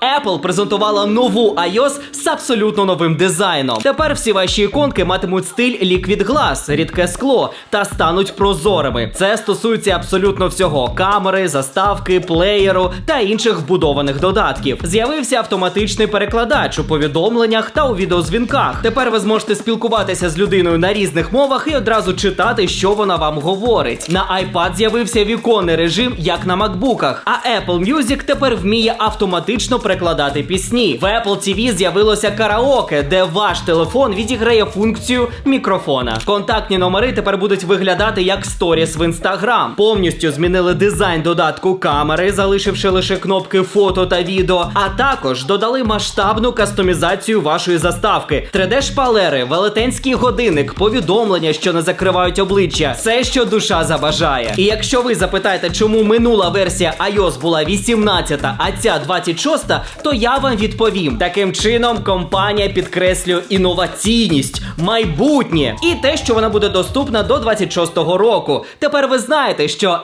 Apple презентувала нову iOS з абсолютно новим дизайном. Тепер всі ваші іконки матимуть стиль Liquid Glass, рідке скло, та стануть прозорими. Це стосується абсолютно всього: камери, заставки, плеєру та інших вбудованих додатків. З'явився автоматичний перекладач у повідомленнях та у відеозвінках. Тепер ви зможете спілкуватися з людиною на різних мовах і одразу читати, що вона вам говорить. На iPad з'явився віконний режим, як на макбуках. А Apple Music тепер вміє автоматично перекладати пісні. В Apple TV з'явилося караоке, де ваш телефон відіграє функцію мікрофона. Контактні номери тепер будуть виглядати як сторіс в Instagram. Повністю змінили дизайн додатку камери, залишивши лише кнопки фото та відео. А також додали масштабну кастомізацію вашої заставки, 3D-шпалери, велетенський годинник, повідомлення, що не закривають обличчя. Все, що душа забажає. І якщо ви запитаєте, чому минула версія iOS була 18, а ця 26, то я вам відповім. Таким чином, компанія підкреслює інноваційність, майбутнє і те, що вона буде доступна до 26-го року. Тепер ви знаєте, що